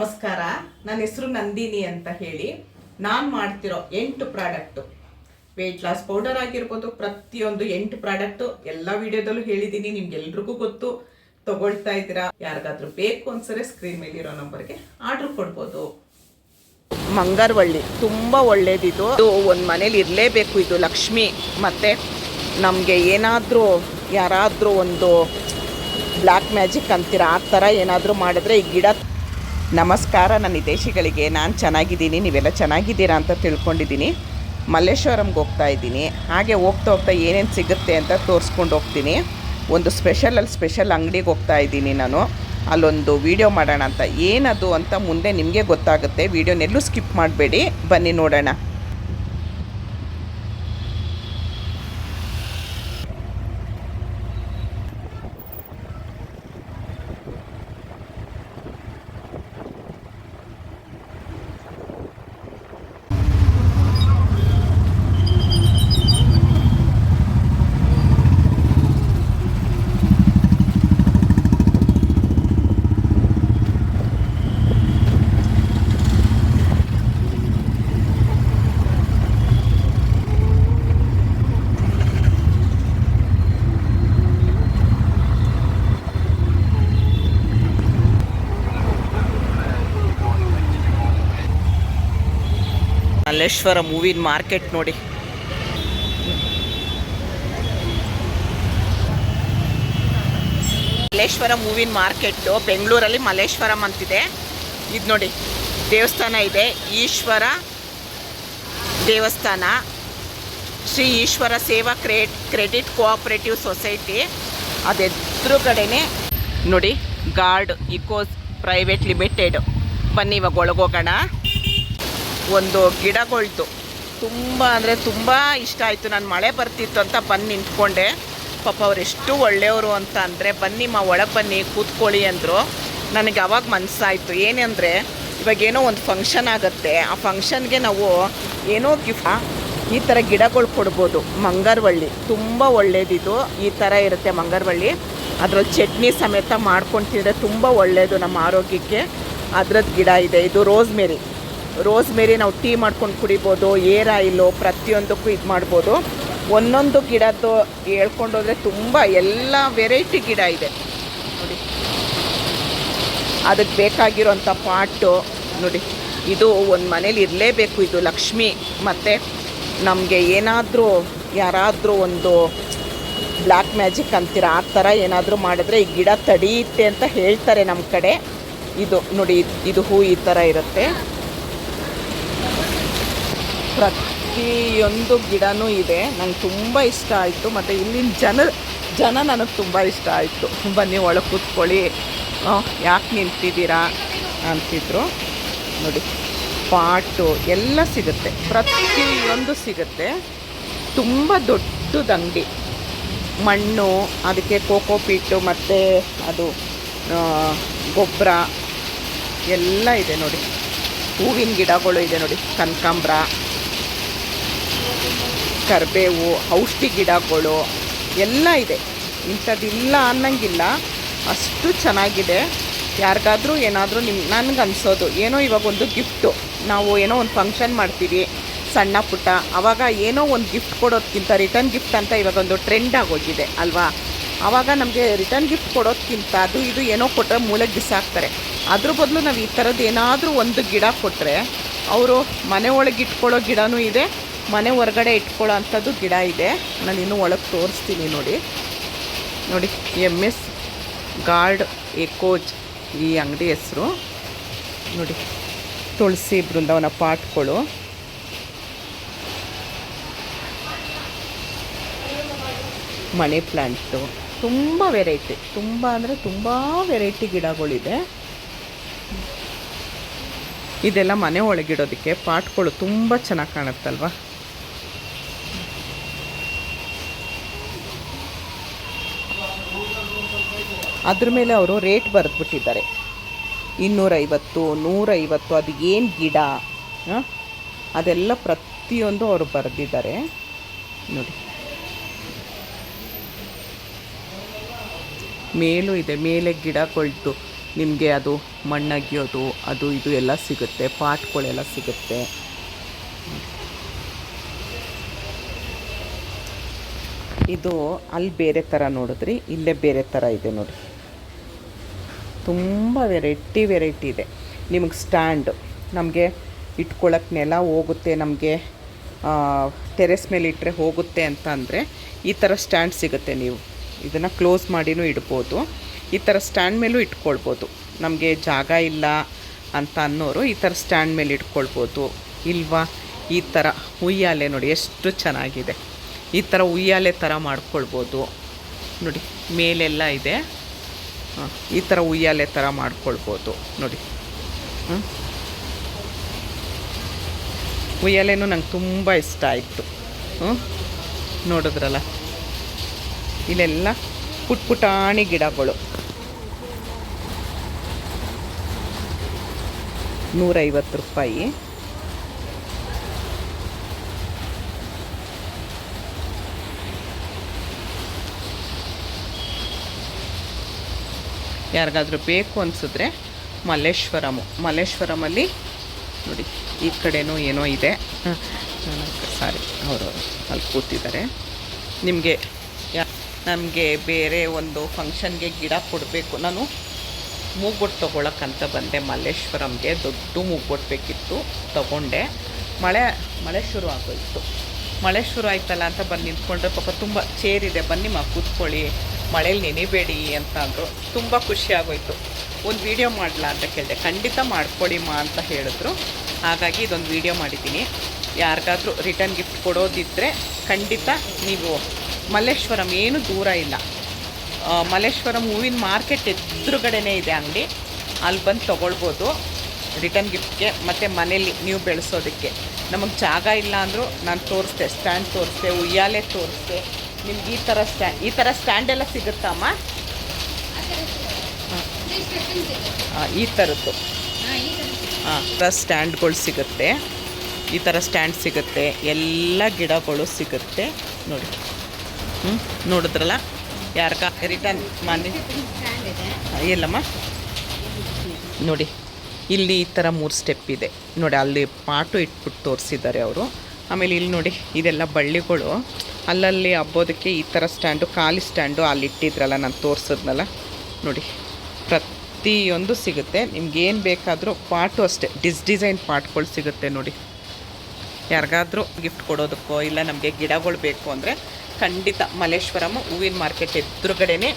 ನಮಸ್ಕಾರ. ನನ್ನ ಹೆಸರು ನಂದಿನಿ ಅಂತ ಹೇಳಿ ನಾನು ಮಾಡ್ತಿರೋ ಎಂಟು ಪ್ರಾಡಕ್ಟು ವೆಯ್ಟ್ ಲಾಸ್ ಪೌಡರ್ ಆಗಿರ್ಬೋದು, ಪ್ರತಿಯೊಂದು ಎಂಟು ಪ್ರಾಡಕ್ಟು ಎಲ್ಲ ವಿಡಿಯೋದಲ್ಲೂ ಹೇಳಿದ್ದೀನಿ ನಿಮ್ಗೆಲ್ರಿಗೂ ಗೊತ್ತು. ತಗೊಳ್ತಾ ಇದ್ದೀರಾ? ಯಾರಿಗಾದ್ರೂ ಬೇಕು ಅನ್ಸರೆ ಸ್ಕ್ರೀನ್ ಮೇಲಿರೋ ನಂಬರ್ಗೆ ಆರ್ಡ್ರ್ ಕೊಡ್ಬೋದು. ಮಂಗಾರವಳ್ಳಿ, ತುಂಬ ಒಳ್ಳೇದಿದು. ಒಂದು ಮನೇಲಿ ಇರಲೇಬೇಕು ಇದು ಲಕ್ಷ್ಮಿ. ಮತ್ತು ನಮಗೆ ಏನಾದರೂ, ಯಾರಾದರೂ ಒಂದು ಬ್ಲ್ಯಾಕ್ ಮ್ಯಾಜಿಕ್ ಅಂತೀರ, ಆ ಥರ ಏನಾದರೂ ಮಾಡಿದ್ರೆ ಈ ಗಿಡ ನಮಸ್ಕಾರ, ನನ್ನ ವಿದೇಶಿಗಳಿಗೆ. ನಾನು ಚೆನ್ನಾಗಿದ್ದೀನಿ, ನೀವೆಲ್ಲ ಚೆನ್ನಾಗಿದ್ದೀರಾ ಅಂತ ತಿಳ್ಕೊಂಡಿದ್ದೀನಿ. ಮಲ್ಲೇಶ್ವರಂಗೆ ಹೋಗ್ತಾ ಇದ್ದೀನಿ. ಹಾಗೆ ಹೋಗ್ತಾ ಹೋಗ್ತಾ ಏನೇನು ಸಿಗುತ್ತೆ ಅಂತ ತೋರಿಸ್ಕೊಂಡು ಹೋಗ್ತೀನಿ. ಒಂದು ಸ್ಪೆಷಲಲ್ಲಿ ಸ್ಪೆಷಲ್ ಅಂಗಡಿಗೆ ಹೋಗ್ತಾ ಇದ್ದೀನಿ ನಾನು. ಅಲ್ಲೊಂದು ವಿಡಿಯೋ ಮಾಡೋಣ ಅಂತ. ಏನದು ಅಂತ ಮುಂದೆ ನಿಮಗೆ ಗೊತ್ತಾಗುತ್ತೆ. ವಿಡಿಯೋನೆಲ್ಲೂ ಸ್ಕಿಪ್ ಮಾಡಬೇಡಿ. ಬನ್ನಿ ನೋಡೋಣ. ಮಲ್ಲೇಶ್ವರ ಮೂವಿನ ಮಾರ್ಕೆಟ್ ನೋಡಿ. ಮಲ್ಲೇಶ್ವರ ಮೂವಿನ ಮಾರ್ಕೆಟ್ಟು ಬೆಂಗಳೂರಲ್ಲಿ ಮಲ್ಲೇಶ್ವರಂ ಅಂತಿದೆ. ಇದು ನೋಡಿ, ದೇವಸ್ಥಾನ ಇದೆ, ಈಶ್ವರ ದೇವಸ್ಥಾನ. Shri Eshwara Seva cred credit cooperative society ಅದೆದುರುಗಡೆನೆ ನೋಡಿ, ಗಾರ್ಡ್ ಇಕೋಸ್ ಪ್ರೈವೇಟ್ ಲಿಮಿಟೆಡ್. ಬನ್ನಿ ಇವಾಗ ಒಳಗೋಗೋಣ ಒಂದು ಗಿಡಗಳ್ದು. ತುಂಬ ಅಂದರೆ ತುಂಬ ಇಷ್ಟ ಆಯಿತು. ನಾನು ಮಳೆ ಬರ್ತಿತ್ತು ಅಂತ ಬಂದು ನಿಂತ್ಕೊಂಡೆ. ಪಾಪ ಎಷ್ಟು ಒಳ್ಳೆಯವರು ಅಂತ ಅಂದರೆ, ಬನ್ನಿ ಮಾ, ಒಳಗೆ ಬನ್ನಿ, ಕೂತ್ಕೊಳ್ಳಿ ಅಂದರು. ನನಗೆ ಅವಾಗ ಮನಸ್ಸಾಯಿತು ಏನಂದರೆ ಇವಾಗ ಏನೋ ಒಂದು ಫಂಕ್ಷನ್ ಆಗುತ್ತೆ. ಆ ಫಂಕ್ಷನ್ಗೆ ನಾವು ಏನೋ ಗಿಫ್ಟ್ ಈ ಥರ ಗಿಡಗಳು ಕೊಡ್ಬೋದು. ಮಂಗರವಳ್ಳಿ. ತುಂಬ ಒಳ್ಳೇದಿದು. ಈ ಥರ ಇರುತ್ತೆ ಮಂಗರವಳ್ಳಿ. ಅದ್ರಲ್ಲಿ ಚಟ್ನಿ ಸಮೇತ ಮಾಡ್ಕೊಂಡು ತಿಂದರೆ ತುಂಬ ಒಳ್ಳೆಯದು ನಮ್ಮ ಆರೋಗ್ಯಕ್ಕೆ. ಅದ್ರದ್ದು ಗಿಡ ಇದೆ. ಇದು ರೋಸ್ಮೇರಿ. ರೋಸ್ ಮೇರಿ ನಾವು ಟೀ ಮಾಡ್ಕೊಂಡು ಕುಡಿಬೋದು, ಏರ್ ಆಯಿಲು ಪ್ರತಿಯೊಂದಕ್ಕೂ ಇದು ಮಾಡ್ಬೋದು. ಒಂದೊಂದು ಗಿಡದ್ದು ಹೇಳ್ಕೊಂಡೋದ್ರೆ ತುಂಬ ಎಲ್ಲ ವೆರೈಟಿ ಗಿಡ ಇದೆ. ನೋಡಿ. ಅದಕ್ಕೆ ಬೇಕಾಗಿರೋಂಥ ಪಾಟು, ನೋಡಿ. ಇದು ಒಂದು ಮನೇಲಿ ಇರಲೇಬೇಕು ಇದು ಲಕ್ಷ್ಮಿ. ಮತ್ತು ನಮಗೆ ಏನಾದರೂ, ಯಾರಾದರೂ ಒಂದು ಬ್ಲ್ಯಾಕ್ ಮ್ಯಾಜಿಕ್ ಅಂತೀರ, ಆ ಥರ ಏನಾದರೂ ಮಾಡಿದ್ರೆ ಈ ಗಿಡ ತಡೆಯುತ್ತೆ ಅಂತ ಹೇಳ್ತಾರೆ ನಮ್ಮ ಕಡೆ. ಇದು ನೋಡಿ, ಇದು ಹೂ ಈ ಥರ ಇರುತ್ತೆ. ಪ್ರತಿಯೊಂದು ಗಿಡನೂ ಇದೆ. ನಂಗೆ ತುಂಬ ಇಷ್ಟ ಆಯಿತು. ಮತ್ತು ಇಲ್ಲಿನ ಜನ ಜನ ನನಗೆ ತುಂಬ ಇಷ್ಟ ಆಯಿತು. ಬನ್ನಿ, ಒಳಗೆ ಕೂತ್ಕೊಳ್ಳಿ. ಯಾಕೆ ನಿಂತಿದ್ದೀರಾ? ಅಂತಿದ್ರು. ನೋಡಿ, ಪಾಟು ಎಲ್ಲ ಸಿಗುತ್ತೆ. ಪ್ರತಿಯೊಂದು ಸಿಗುತ್ತೆ. ತುಂಬ ದೊಡ್ಡದು ಅಂಗಡಿ. ಮಣ್ಣು, ಅದಕ್ಕೆ ಕೋಕೋ ಪೀಟು, ಮತ್ತು ಅದು ಗೊಬ್ಬರ ಎಲ್ಲ ಇದೆ ನೋಡಿ. ಹೂವಿನ ಗಿಡಗಳು ಇದೆ ನೋಡಿ. ಕನಕಾಂಬ್ರ. ಕರಿಬೇವು, ಔಷಧಿ ಗಿಡಗಳು ಎಲ್ಲ ಇದೆ. ಇಂಥದ್ದಿಲ್ಲ ಅನ್ನಂಗಿಲ್ಲ. ಅಷ್ಟು ಚೆನ್ನಾಗಿದೆ. ಯಾರಿಗಾದರೂ ಏನಾದರೂ ನಿಮ್ಮ ನನಗೆ ಅನಿಸೋದು ಏನೋ ಇವಾಗ ಒಂದು ಗಿಫ್ಟು ನಾವು ಏನೋ ಒಂದು ಫಂಕ್ಷನ್ ಮಾಡ್ತೀವಿ, ಸಣ್ಣ ಪುಟ್ಟ. ಆವಾಗ ಏನೋ ಒಂದು ಗಿಫ್ಟ್ ಕೊಡೋದಕ್ಕಿಂತ ರಿಟರ್ನ್ ಗಿಫ್ಟ್ ಅಂತ ಇವಾಗ ಒಂದು ಟ್ರೆಂಡ್ ಆಗೋಗಿದೆ, ಅಲ್ವಾ? ಆವಾಗ ನಮಗೆ ರಿಟರ್ನ್ ಗಿಫ್ಟ್ ಕೊಡೋದಕ್ಕಿಂತ ಅದು ಇದು ಏನೋ ಕೊಟ್ಟರೆ ಮೂಲೆಗೆ ಬಿಸಾಕ್ತಾರೆ ಅದ್ರ ಬದಲು ನಾವು ಈ ಥರದ್ದು ಏನಾದರೂ ಒಂದು ಗಿಡ ಕೊಟ್ಟರೆ ಅವರು ಮನೆ ಒಳಗೆ ಇಟ್ಕೊಳ್ಳೋ ಗಿಡನೂ ಇದೆ ಮನೆ ಹೊರಗಡೆ ಇಟ್ಕೊಳ್ಳೋ ಅಂಥದ್ದು ಗಿಡ ಇದೆ. ನಾನು ಇನ್ನೂ ಒಳಗೆ ತೋರಿಸ್ತೀನಿ ನೋಡಿ. ನೋಡಿ, ಎಂ ಎಸ್ ಗಾರ್ಡ್ ಎಕೋಜ್ ಈ ಅಂಗಡಿ ಹೆಸರು. ನೋಡಿ, ತುಳಸಿ ಬೃಂದಾವನ ಪಾಟ್ಗಳು. ಮನೆ ಪ್ಲ್ಯಾಂಟು ತುಂಬ ವೆರೈಟಿ. ತುಂಬ ಅಂದರೆ ತುಂಬ ವೆರೈಟಿ ಗಿಡಗಳಿದೆ. ಇದೆಲ್ಲ ಮನೆ ಒಳಗಿಡೋದಕ್ಕೆ ಪಾಟ್ಗಳು ತುಂಬ ಚೆನ್ನಾಗಿ ಕಾಣುತ್ತಲ್ವ? ಅದ್ರ ಮೇಲೆ ಅವರು ರೇಟ್ ಬರೆದ್ಬಿಟ್ಟಿದ್ದಾರೆ. ಇನ್ನೂರೈವತ್ತು, ನೂರೈವತ್ತು, ಅದು ಏನು ಗಿಡ? ಅದೆಲ್ಲ ಪ್ರತಿಯೊಂದು ಅವರು ಬರೆದಿದ್ದಾರೆ. ನೋಡಿ. ಮೇಲೂ ಇದೆ, ಮೇಲೆ ಗಿಡ ಕೊಳ್ತು. ನಿಮಗೆ ಅದು ಮಣ್ಣಗಿಯೋದು, ಅದು ಇದು ಎಲ್ಲ ಸಿಗುತ್ತೆ, ಪಾಟ್ಗಳೆಲ್ಲ ಸಿಗುತ್ತೆ. ಇದು ಅಲ್ಲಿ ಬೇರೆ ಥರ ನೋಡಿದ್ರಿ, ಇಲ್ಲೇ ಬೇರೆ ಥರ ಇದೆ ನೋಡಿ. ತುಂಬ ವೆರೈಟಿ ವೆರೈಟಿ ಇದೆ. ನಿಮಗೆ ಸ್ಟ್ಯಾಂಡ್, ನಮಗೆ ಇಟ್ಕೊಳ್ಳೋಕ್ಕೆ ನೆಲ ಹೋಗುತ್ತೆ, ನಮಗೆ ಟೆರೆಸ್ ಮೇಲೆ ಇಟ್ಟರೆ ಹೋಗುತ್ತೆ ಅಂತ ಅಂದರೆ ಈ ಥರ ಸ್ಟ್ಯಾಂಡ್ ಸಿಗುತ್ತೆ ನೀವು. ಇದನ್ನು ಕ್ಲೋಸ್ ಮಾಡಿನೂ ಇಡ್ಬೋದು. ಈ ಥರ ಸ್ಟ್ಯಾಂಡ್ ಮೇಲೂ ಇಟ್ಕೊಳ್ಬೋದು. ನಮಗೆ ಜಾಗ ಇಲ್ಲ ಅಂತ ಅನ್ನೋರು ಈ ಥರ ಸ್ಟ್ಯಾಂಡ್ ಮೇಲೆ ಇಟ್ಕೊಳ್ಬೋದು. ಇಲ್ವಾ? ಈ ಥರ ಉಯ್ಯಾಲೆ ನೋಡಿ ಎಷ್ಟು ಚೆನ್ನಾಗಿದೆ. ಈ ಥರ ಉಯ್ಯಾಲೆ ಥರ ಮಾಡ್ಕೊಳ್ಬೋದು. ನೋಡಿ, ಮೇಲೆಲ್ಲ ಇದೆ. ಈ ಥರ ಉಯ್ಯಾಲೆ ಥರ ಮಾಡ್ಕೊಳ್ಬೋದು. ನೋಡಿ. ಉಯ್ಯಾಲೆನೂ ನಂಗೆ ತುಂಬ ಇಷ್ಟ ಆಯಿತು. ಹ್ಞೂ ನೋಡಿದ್ರಲ್ಲ? ಇಲ್ಲೆಲ್ಲ ಪುಟ್ ಪುಟಾಣಿ ಗಿಡಗಳು. ನೂರೈವತ್ತು ರೂಪಾಯಿ. ಯಾರಿಗಾದ್ರೂ ಬೇಕು ಅನಿಸಿದ್ರೆ ಮಲ್ಲೇಶ್ವರಮು ಮಲ್ಲೇಶ್ವರಮಲ್ಲಿ ನೋಡಿ, ಈ ಕಡೆನೂ ಏನೋ ಇದೆ. ಸಾರಿ, ಅವರು ಅಲ್ಲಿ ಕೂತಿದ್ದಾರೆ. ನಿಮಗೆ ನಮಗೆ ಬೇರೆ ಒಂದು ಫಂಕ್ಷನ್ಗೆ ಗಿಡ ಕೊಡಬೇಕು. ನಾನು ಮೂಗ್ಬೊಟ್ಟು ತೊಗೊಳಕ್ಕಂತ ಬಂದೆ. ಮಲ್ಲೇಶ್ವರಂಗೆ ದೊಡ್ಡ ಮೂಗ್ಬೊಟ್ಟು ಬೇಕಿತ್ತು. ತೊಗೊಂಡೆ. ಮಳೆ ಮಳೆ ಶುರು ಆಗೋಯಿತು. ಮಳೆ ಶುರು ಆಯ್ತಲ್ಲ ಅಂತ ಬಂದು ನಿಂತ್ಕೊಂಡ್ರೆ ಪಾಪ ತುಂಬ ಚೇರಿದೆ. ಬನ್ನಿ ಮಾ, ಕೂತ್ಕೊಳ್ಳಿ. ಮಳೇಲಿ ನೆನಿಬೇಡಿ ಅಂತ ಅಂದರು. ತುಂಬ ಖುಷಿಯಾಗೋಯಿತು ಒಂದು ವೀಡಿಯೋ ಮಾಡಲ ಅಂತ ಕೇಳಿದೆ. ಖಂಡಿತ ಮಾಡಿಕೊಡಿ ಮಾ ಅಂತ ಹೇಳಿದ್ರು. ಹಾಗಾಗಿ ಇದೊಂದು ವೀಡಿಯೋ ಮಾಡಿದ್ದೀನಿ. ಯಾರಿಗಾದರೂ ರಿಟರ್ನ್ ಗಿಫ್ಟ್ ಕೊಡೋದಿದ್ದರೆ ಖಂಡಿತ ನೀವು ಮಲ್ಲೇಶ್ವರಂ ಏನು ದೂರ ಇಲ್ಲ. ಮಲ್ಲೇಶ್ವರಂ ಹೂವಿನ ಮಾರ್ಕೆಟ್ ಎದುರುಗಡೆನೇ ಇದೆ ಅಂಗಡಿ. ಅಲ್ಲಿ ಬಂದು ತೊಗೊಳ್ಬೋದು. ರಿಟರ್ನ್ ಗಿಫ್ಟ್ಗೆ ಮತ್ತು ಮನೇಲಿ ನೀವು ಬೆಳೆಸೋದಕ್ಕೆ. ನಮಗೆ ಜಾಗ ಇಲ್ಲ ಅಂದರೂ ನಾನು ತೋರಿಸ್ದೆ ಸ್ಟ್ಯಾಂಡ್ ತೋರಿಸ್ದೆ, ಉಯ್ಯಾಲೆ ತೋರಿಸ್ದೆ. ನಿಮ್ಗೆ ಈ ಥರ ಸ್ಟ್ಯಾಂಡ್ ಈ ಥರ ಸ್ಟ್ಯಾಂಡ್ ಎಲ್ಲ ಸಿಗುತ್ತಮ್ಮ ಆ, ಈ ಥರದ್ದು ಹಾಂ ಥರ ಸ್ಟ್ಯಾಂಡ್ಗಳು ಸಿಗುತ್ತೆ. ಈ ಥರ ಸ್ಟ್ಯಾಂಡ್ ಸಿಗುತ್ತೆ. ಎಲ್ಲ ಗಿಡಗಳು ಸಿಗುತ್ತೆ. ನೋಡಿ. ಹ್ಞೂ ನೋಡಿದ್ರಲ್ಲ? ಯಾರಕ? ರಿಟರ್ನ್ ಮಾಡಿ. ಎಲ್ಲಮ್ಮ? ನೋಡಿ. ಇಲ್ಲಿ ಈ ಥರ ಮೂರು ಸ್ಟೆಪ್ ಇದೆ. ನೋಡಿ ಅಲ್ಲಿ ಪಾಟು ಇಟ್ಬಿಟ್ಟು ತೋರಿಸಿದ್ದಾರೆ ಅವರು. ಆಮೇಲೆ ಇಲ್ಲಿ ನೋಡಿ ಇದೆಲ್ಲ ಬಳ್ಳಿಗಳು. ಅಲ್ಲಲ್ಲಿ ಹಬ್ಬೋದಕ್ಕೆ ಈ ಥರ ಸ್ಟ್ಯಾಂಡು, ಖಾಲಿ ಸ್ಟ್ಯಾಂಡು ಅಲ್ಲಿ ಇಟ್ಟಿದ್ರಲ್ಲ, ನಾನು ತೋರಿಸಿದ್ನಲ್ಲ? ನೋಡಿ, ಪ್ರತಿಯೊಂದು ಸಿಗುತ್ತೆ. ನಿಮ್ಗೆ ಏನು ಬೇಕಾದರೂ ಪಾಟು ಅಷ್ಟೇ, ಡಿಸ್ ಡಿಸೈನ್ ಪಾಟ್ಗಳು ಸಿಗುತ್ತೆ ನೋಡಿ. ಯಾರಿಗಾದರೂ ಗಿಫ್ಟ್ ಕೊಡೋದಕ್ಕೋ, ಇಲ್ಲ ನಮಗೆ ಗಿಡಗಳು ಬೇಕು ಅಂದರೆ ಖಂಡಿತ ಮಲ್ಲೇಶ್ವರಂ ಹೂವಿನ ಮಾರ್ಕೆಟ್ ಎದುರುಗಡೆನೇ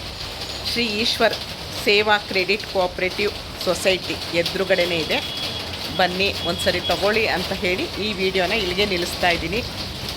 ಶ್ರೀ ಈಶ್ವರ್ ಸೇವಾ ಕ್ರೆಡಿಟ್ ಕೋಆಪ್ರೇಟಿವ್ ಸೊಸೈಟಿ ಎದುರುಗಡೆನೇ ಇದೆ. ಬನ್ನಿ, ಒಂದ್ಸರಿ ತಗೊಳ್ಳಿ ಅಂತ ಹೇಳಿ ಈ ವಿಡಿಯೋನ ಇಲ್ಲಿಗೆ ನಿಲ್ಲಿಸ್ತಾ ಇದ್ದೀನಿ.